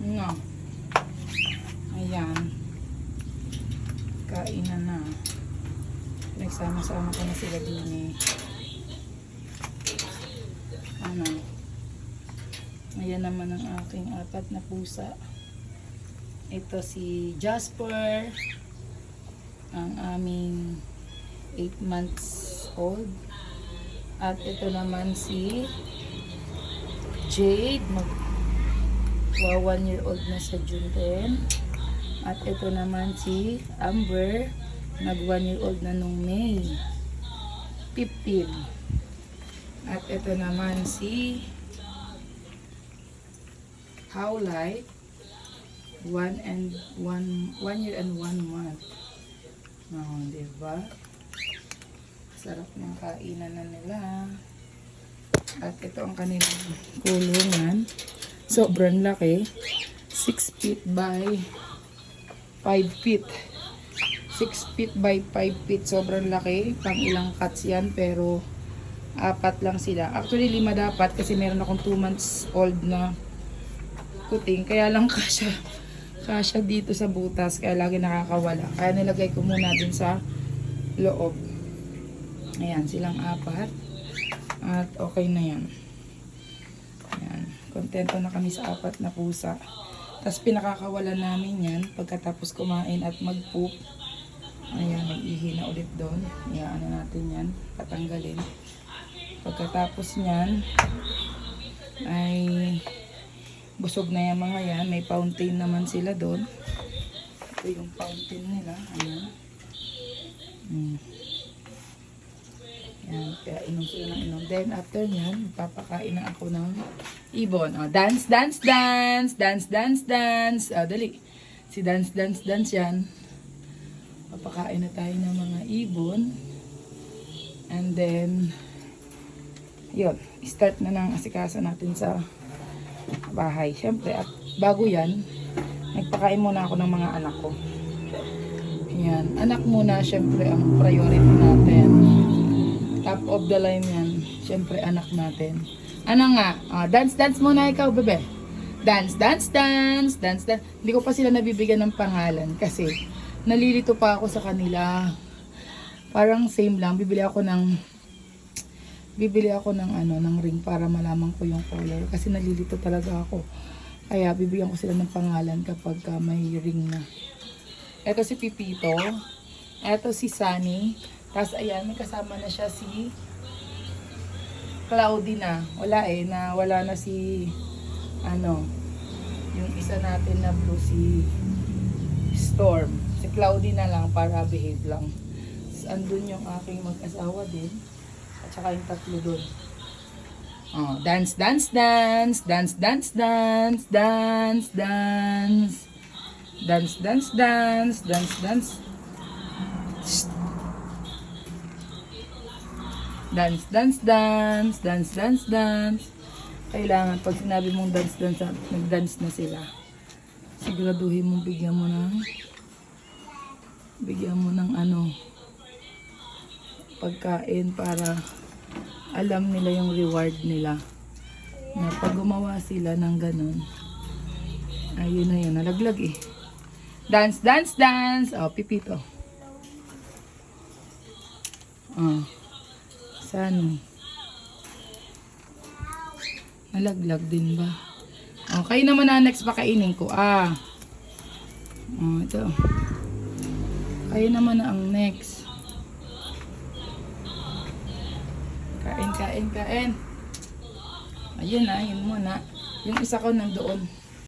No. Ayan. Kainan na. Nagsama-sama ko na sila din eh. Ano? Ayan naman ang aking apat na pusa. Ito si Jasper. Ang aming 8 months old. At ito naman si Jade. Mag wa 1 year old na sa June 10. At ito naman si Amber. Nag 1 year old na nung May 15. At ito naman si Howlight. 1 and 1 1 year and 1 month. Oh, di ba? Sarap ng kainan na nila. At ito ang kanilang kulungan. Sobrang laki. 6 feet by 5 feet. 6 feet by 5 feet. Sobrang laki. Pang ilang cats yan. Pero apat lang sila. Actually, lima dapat kasi meron akong 2 months old na kuting. Kaya lang kasya, kasya dito sa butas. Kaya lagi nakakawala. Kaya nilagay ko muna din sa loob. Ayan, silang apat. At okay na yan. Kontento na kami sa apat na pusa. Tapos pinakakawalan namin yan pagkatapos kumain at mag-poop. Ayan, nag-ihi na ulit doon. Ayan, ano natin yan. Patanggalin. Pagkatapos niyan, ay busog na yung mga yan. May fountain naman sila doon. Ito yung fountain nila. Ayan. Hmm. Kaya inom sila ng inom. Then, after nyan, papakain na ako ng ibon. O, dance, dance, dance, dance, dance, dance. O, dali. Si dance, dance, dance yan. Papakain na tayo ng mga ibon. And then, yun, start na ng asikaso natin sa bahay. Siyempre, at bago yan, nagpakain muna ako ng mga anak ko. Yan. Anak muna, syempre, ang priority natin. Top of the line yan. Syempre, anak natin. Ano nga? Ah, dance, dance muna ikaw, bebe. Dance, dance, dance, dance, dance. Hindi ko pa sila nabibigyan ng pangalan kasi nalilito pa ako sa kanila. Parang same lang. Bibili ako ng bibili ako ng ano ng ring para malaman ko yung color kasi nalilito talaga ako. Kaya bibigyan ko sila ng pangalan kapag ka may ring na. Ito si Pipito. Ito si Sunny. Tapos ayan, may kasama na siya si Cloudy na. Wala eh, na wala na si ano, yung isa natin na blue si Storm. Si Cloudy na lang para behave lang. Tapos andun yung aking mag-asawa din. At saka yung tatlo dun. Oh, dance, dance, dance, dance, dance, dance, dance, dance. Dance, dance, dance, dance, dance. Dance, dance, dance, dance, dance, dance. Kailangan pag sinabi mong dance, dance, nag-dance na sila. Siguraduhin mong bigyan mo ng bigyan mo ng ano pagkain para alam nila yung reward nila. Na pag gumawa sila ng ganun ayun na yun, nalaglag eh. Dance, dance, dance. Oh, pipito. Oh saan nalaglag din ba oh, kayo naman na next pakainin ko ah oh, ito kayo naman na ang next Kain, kain, kain. Ayun na, yun muna. Yung isa ko nandoon.